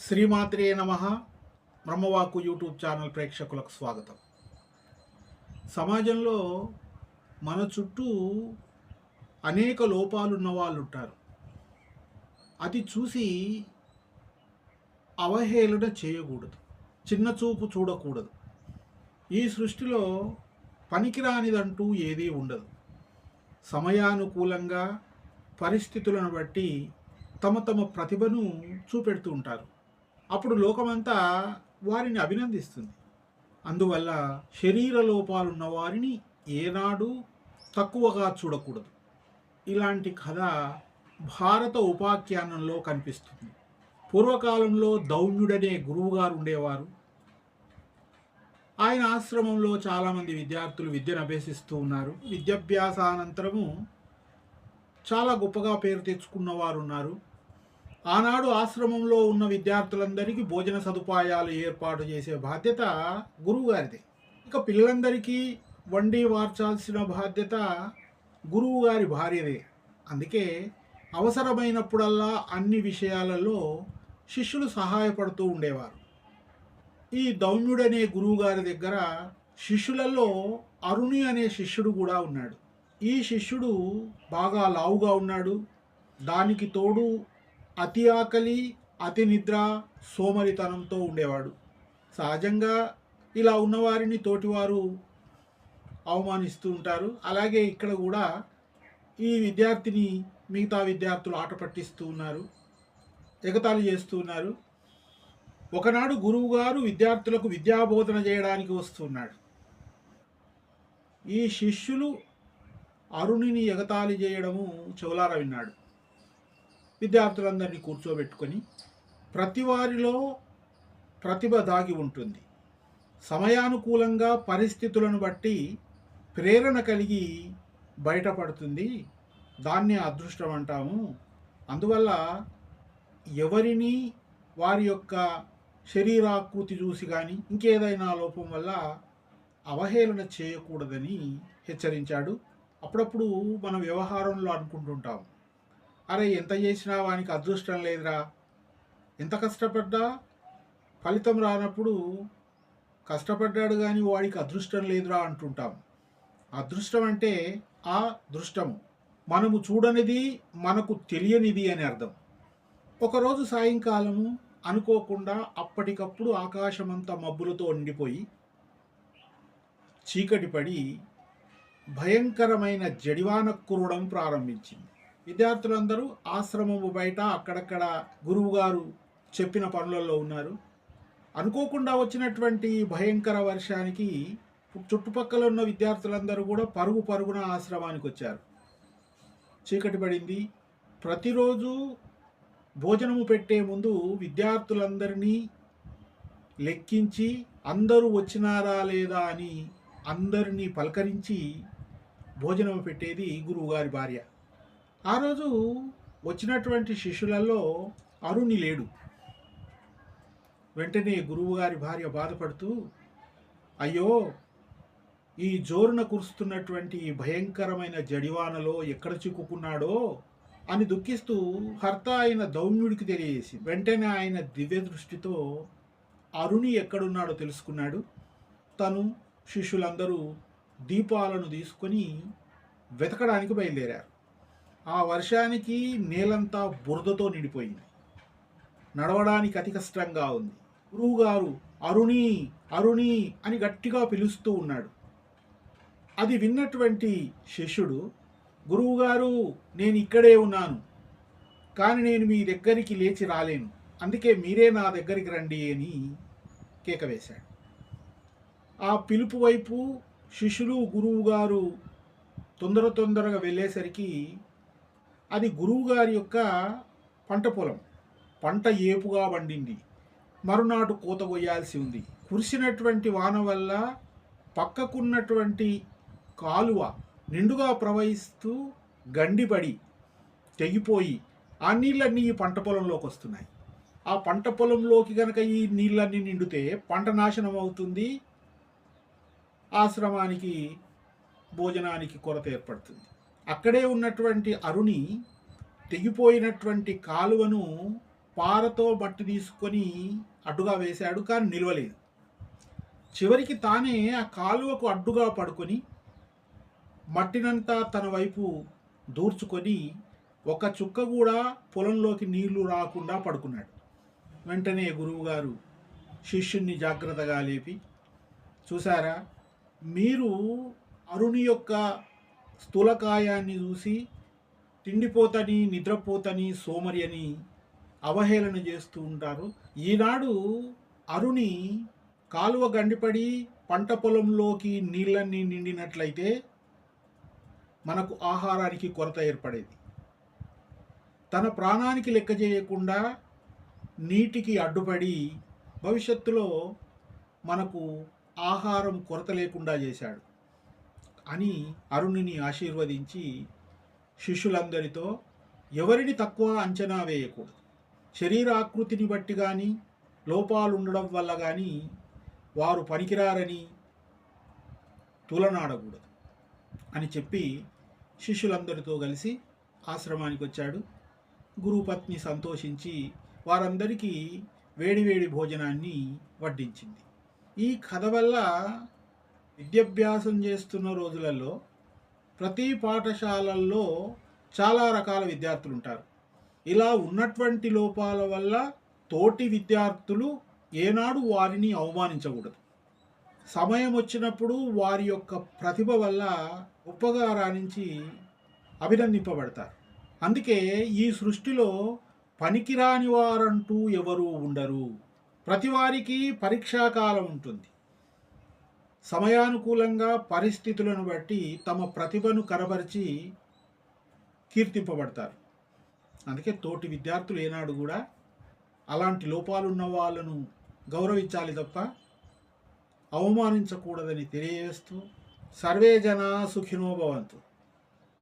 శ్రీమాత్రే నమ. బ్రహ్మవాకు YouTube channel ప్రేక్షకులకు స్వాగతం. సమాజంలో మన చుట్టూ అనేక లోపాలు ఉన్న వాళ్ళు ఉంటారు అది చూసి అవహేళన చేయకూడదు. చిన్న చూపు చూడకూడదు. ఈ సృష్టిలో పనికిరానిదంటూ ఏదీ ఉండదు. సమయానుకూలంగా పరిస్థితులను బట్టి తమ తమ ప్రతిభను చూపెడుతూ ఉంటారు. అప్పుడు లోకమంతా వారిని అభినందిస్తుంది. అందువల్ల శరీర లోపాలున్న వారిని ఏనాడు తక్కువగా చూడకూడదు. ఇలాంటి కథ భారత ఉపాఖ్యానంలో కనిపిస్తుంది. పూర్వకాలంలో దౌమ్యుడనే గురువుగారు ఉండేవారు. ఆయన ఆశ్రమంలో చాలామంది విద్యార్థులు విద్యను అభ్యసిస్తూ ఉన్నారు. విద్యాభ్యాసానంతరము చాలా గొప్పగా పేరు తెచ్చుకున్న వారు ఉన్నారు ఆనాడు ఆశ్రమంలో ఉన్న విద్యార్థులందరికీ భోజన సదుపాయాలు ఏర్పాటు చేసే బాధ్యత గురువుగారిది. ఇక పిల్లలందరికీ వండి వార్చాల్సిన బాధ్యత గురువుగారి భార్యదే. అందుకే అవసరమైనప్పుడల్లా అన్ని విషయాలలో శిష్యులు సహాయపడుతూ ఉండేవారు. ఈ దౌమ్యుడనే గురువుగారి దగ్గర శిష్యులలో అరుణి అనే శిష్యుడు కూడా ఉన్నాడు. ఈ శిష్యుడు బాగా లావుగా ఉన్నాడు. దానికి తోడు అతి ఆకలి అతి నిద్ర సోమరితనంతో ఉండేవాడు. సహజంగా ఇలా ఉన్నవారిని తోటివారు అవమానిస్తూ ఉంటారు. అలాగే ఇక్కడ కూడా ఈ విద్యార్థిని మిగతా విద్యార్థులు ఆట పట్టిస్తూ ఉన్నారు. ఎగతాళి చేస్తూ ఉన్నారు. ఒకనాడు గురువుగారు విద్యార్థులకు విద్యాబోధన చేయడానికి వస్తున్నాడు ఈ శిష్యులు అరుణిని ఎగతాళి చేయడము చెవులారా విన్నాడు. విద్యార్థులందరినీ కూర్చోబెట్టుకొని ప్రతి వారిలో ప్రతిభ దాగి ఉంటుంది. సమయానుకూలంగా పరిస్థితులను బట్టి ప్రేరణ కలిగి బయటపడుతుంది. దాన్ని అదృష్టం అంటాము. అందువల్ల ఎవరిని వారి యొక్క శరీరాకృతి చూసి కానీ ఇంకేదైనా లోపం వల్ల అవహేళన చేయకూడదని హెచ్చరించాడు. అప్పుడప్పుడు మన వ్యవహారంలో అనుకుంటుంటాము. అరే ఎంత చేసినా వానికి అదృష్టం లేదురా. ఎంత కష్టపడ్డా? ఫలితం రానప్పుడు కష్టపడ్డాడు కానీ వాడికి అదృష్టం లేదురా అంటుంటాం. అదృష్టం అంటే ఆ దృష్టము. మనము చూడనిది మనకు తెలియనిది అని అర్థం. ఒకరోజు సాయంకాలము అనుకోకుండా అప్పటికప్పుడు ఆకాశమంతా మబ్బులతో ఉండిపోయి చీకటి పడి భయంకరమైన జడివాన కురవడం ప్రారంభించింది. విద్యార్థులందరూ ఆశ్రమము బయట అక్కడక్కడ గురువుగారు చెప్పిన పనులలో ఉన్నారు. అనుకోకుండా వచ్చినటువంటి భయంకర వర్షానికి చుట్టుపక్కల ఉన్న విద్యార్థులందరూ కూడా పరుగు పరుగున ఆశ్రమానికి వచ్చారు. చీకటి పడింది. ప్రతిరోజు భోజనము పెట్టే ముందు విద్యార్థులందరినీ లెక్కించి అందరూ వచ్చినారా లేదా అని అందరినీ పలకరించి భోజనం పెట్టేది గురువుగారి భార్య. ఆ రోజు వచ్చినటువంటి శిష్యులలో అరుణి లేడు. వెంటనే గురువుగారి భార్య బాధపడుతూ అయ్యో ఈ జోరున కురుస్తున్నటువంటి ఈ భయంకరమైన జడివానలో ఎక్కడ చిక్కుకున్నాడో? అని దుఃఖిస్తూ హర్త అయిన దౌమ్యుడికి తెలియజేసి వెంటనే ఆయన దివ్య దృష్టితో అరుణి ఎక్కడున్నాడో తెలుసుకున్నాడు. తను శిష్యులందరూ దీపాలను తీసుకొని వెతకడానికి బయలుదేరారు. ఆ వర్షానికి నేలంతా బురదతో నిండిపోయింది. నడవడానికి అతి కష్టంగా ఉంది. గురువుగారు అరుణి అరుణి అని గట్టిగా పిలుస్తూ ఉన్నాడు. అది విన్నటువంటి శిష్యుడు గురువుగారు నేను ఇక్కడే ఉన్నాను కానీ నేను మీ దగ్గరికి లేచి రాలేను అందుకే మీరే నా దగ్గరికి రండి అని కేక వేశాడు. ఆ పిలుపు వైపు శిష్యులు గురువుగారు తొందర తొందరగా వెళ్ళేసరికి అది గురువుగారి యొక్క పంట పొలం. పంట ఏపుగా వండింది. మరునాడు కోత కొయ్యాల్సి ఉంది. కురిసినటువంటి వాన వల్ల పక్కకున్నటువంటి కాలువ నిండుగా ప్రవహిస్తూ గండిపడి తెగిపోయి ఆ నీళ్ళన్నీ ఈ పంట పొలంలోకి వస్తున్నాయి. ఆ పంట పొలంలోకి కనుక ఈ నీళ్ళన్నీ నిండితే పంట నాశనం అవుతుంది. ఆశ్రమానికి భోజనానికి కొరత ఏర్పడుతుంది. అక్కడే ఉన్నటువంటి అరుణి తెగిపోయినటువంటి కాలువను పారతో బట్టి తీసుకొని అడ్డుగా వేశాడు కానీ నిలవలేదు. చివరికి తానే ఆ కాలువకు అడ్డుగా పడుకొని మట్టినంతా తన వైపు దూర్చుకొని ఒక చుక్క కూడా పొలంలోకి నీళ్ళు రాకుండా పడుకున్నాడు. వెంటనే గురువుగారు శిష్యుణ్ణి జాగ్రత్తగా లేపి చూసారా మీరు అరుణి యొక్క స్థూలకాయాన్ని చూసి తిండిపోతని నిద్రపోతని సోమరి అని అవహేళన చేస్తూ ఉంటారు. ఈనాడు అరుణి కాలువ గండిపడి పంట పొలంలోకి నీళ్ళన్నీ నిండినట్లయితే మనకు ఆహారానికి కొరత ఏర్పడేది. తన ప్రాణానికి లెక్క చేయకుండా నీటికి అడ్డుపడి భవిష్యత్తులో మనకు ఆహారం కొరత లేకుండా చేశాడు. అని అరుణుని ఆశీర్వదించి శిష్యులందరితో ఎవరిని తక్కువ అంచనా వేయకూడదు. శరీరాకృతిని బట్టి కానీ లోపాలు ఉండడం వల్ల కానీ వారు పనికిరారని తులనాడకూడదు అని చెప్పి శిష్యులందరితో కలిసి ఆశ్రమానికి వచ్చాడు గురుపత్ని సంతోషించి వారందరికీ వేడివేడి భోజనాన్ని వడ్డించింది. ఈ కథ వల్ల విద్యాభ్యాసం చేస్తున్న రోజులలో ప్రతి పాఠశాలల్లో చాలా రకాల విద్యార్థులు ఉంటారు. ఇలా ఉన్నటువంటి లోపాల వల్ల తోటి విద్యార్థులు ఏనాడు వారిని అవమానించకూడదు. సమయం వచ్చినప్పుడు వారి యొక్క ప్రతిభ వల్ల గొప్పగా రాణించి అభినందింపబడతారు. అందుకే ఈ సృష్టిలో పనికిరాని వారంటూ ఎవరూ ఉండరు. ప్రతి వారికి పరీక్షాకాలం ఉంటుంది. సమయానుకూలంగా పరిస్థితులను బట్టి తమ ప్రతిభను కనబరిచి కీర్తింపబడతారు. అందుకే తోటి విద్యార్థులు ఏనాడు కూడా అలాంటి లోపాలున్న వాళ్ళను గౌరవించాలి తప్ప అవమానించకూడదని తెలియజేస్తూ సర్వే జనా సుఖినోభవంతు